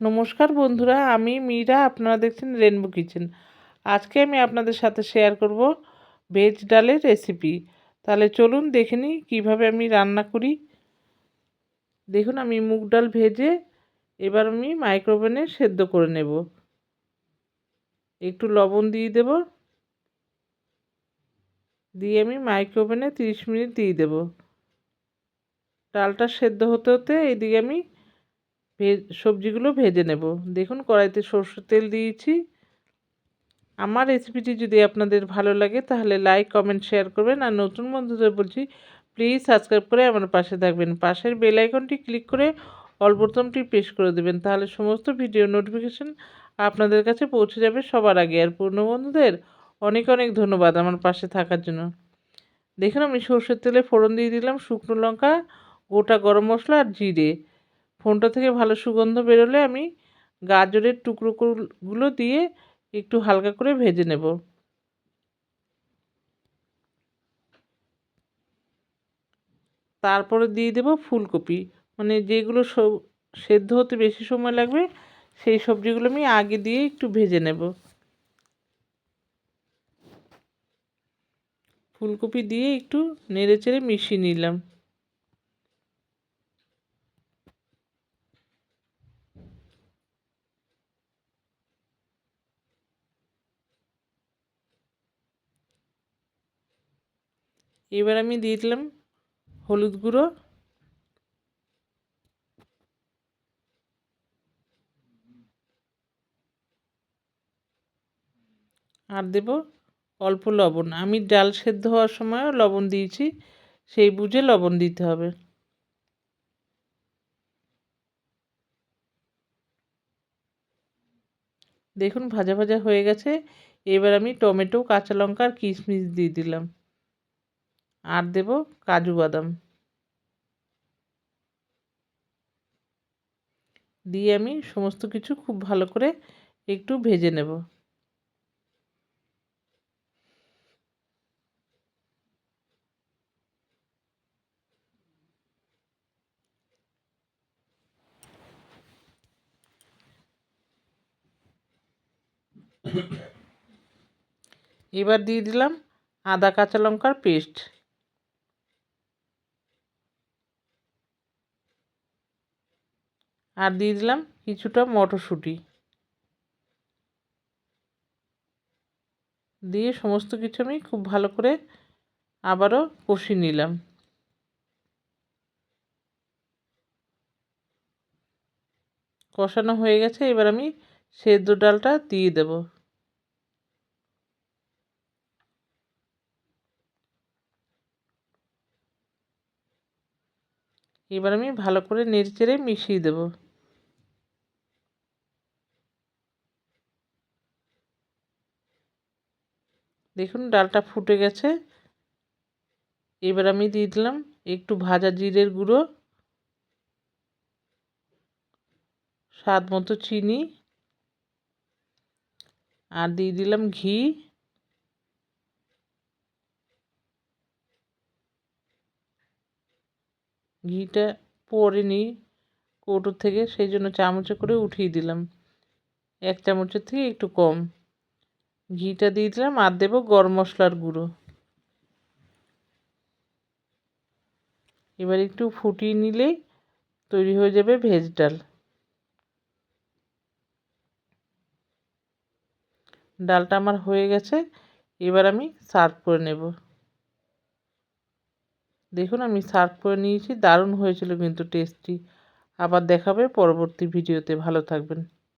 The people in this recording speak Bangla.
নমস্কার বন্ধুরা, আমি মীরা, আপনারা দেখছেন রেনবো কিচেন আজকে আমি আপনাদের সাথে শেয়ার করব ভেজ ডালের রেসিপি তাহলে চলুন দেখে নিই কীভাবে আমি রান্না করি। দেখুন, আমি মুগ ডাল ভেজে এবার আমি মাইক্রোওভেনে সেদ্ধ করে নেব। একটু লবণ দিয়ে দেব। দিয়ে আমি মাইক্রোওভেনে তিরিশ মিনিট দিয়ে দেব। ডালটা সেদ্ধ হতে হতে এইদিকে আমি সবজিগুলো ভেজে নেব। দেখুন, কড়াইতে সরষের তেল দিয়েছি। আমার রেসিপিটি যদি আপনাদের ভালো লাগে, তাহলে লাইক কমেন্ট শেয়ার করবেন। আর নতুন বন্ধুদের বলছি প্লিজ সাবস্ক্রাইব করে আমার পাশে থাকবেন। পাশের বেল আইকনটি ক্লিক করে অল বোতামটি প্রেস করে দেবেন। তাহলে সমস্ত ভিডিও নোটিফিকেশান আপনাদের কাছে পৌঁছে যাবে সবার আগে। আর পূর্ণ বন্ধুদের অনেক অনেক ধন্যবাদ আমার পাশে থাকার জন্য। দেখুন, আমি সর্ষের তেলে ফোড়ন দিয়ে দিলাম, শুকনো লঙ্কা, গোটা গরম মশলা আর জিরে। ফোনটা থেকে ভালো সুগন্ধ বেরোলে আমি গাজরের টুকরোগুলো দিয়ে একটু হালকা করে ভেজে নেব। তারপরে দিয়ে দেব ফুলকপি। মানে যেগুলো সেদ্ধ হতে বেশি সময় লাগবে, সেই সবজিগুলো আমি আগে দিয়ে একটু ভেজে নেব। ফুলকপি দিয়ে একটু নেড়ে চেড়ে মিশিয়ে নিলাম। এবার আমি দিয়ে দিলাম হলুদ গুঁড়ো। আর দেব অল্প লবণ। আমি ডাল সেদ্ধ হওয়ার সময়ও লবণ দিয়েছি, সেই বুঝে লবণ দিতে হবে। দেখুন ভাজা ভাজা হয়ে গেছে। এবার আমি টমেটো, কাঁচা লঙ্কা আর কিশমিশ দিয়ে দিলাম। আর দেব কাজু বাদাম। দিয়ে আমি সমস্ত কিছু খুব ভালো করে একটু ভেজে নেব। এবার দিয়ে দিলাম আদা কাঁচা লঙ্কার পেস্ট। আর দিয়ে দিলাম কিছুটা মটরশুঁটি। দিয়ে সমস্ত কিছু আমি খুব ভালো করে আবারও কষিয়ে নিলাম। কষানো হয়ে গেছে, এবার আমি সেদ্ধ ডালটা দিয়ে দেব। এবার আমি ভালো করে নেড়ে চেড়ে মিশিয়ে দেবো। দেখুন, ডালটা ফুটে গেছে। এবার আমি দিয়ে দিলাম একটু ভাজা জিরের গুঁড়ো, স্বাদ মতো চিনি, আর দিয়ে দিলাম ঘি। ঘিটা পরে নিই কৌটোর থেকে, সেই জন্য চামচে করে উঠিয়ে দিলাম। এক চামচের থেকে একটু কম। ঘিটা দিয়ে দিলাম, আর দেবো গরম মশলার গুঁড়ো। এবার একটু ফুটিয়ে নিলেই তৈরি হয়ে যাবে ভেজ ডাল। ডালটা আমার হয়ে গেছে, এবার আমি সার্ভ করে নেব। দেখুন, আমি সার্ভ করে নিয়েছি, দারুণ হয়েছিল কিন্তু টেস্টি আবার দেখাবে পরবর্তী ভিডিওতে। ভালো থাকবেন।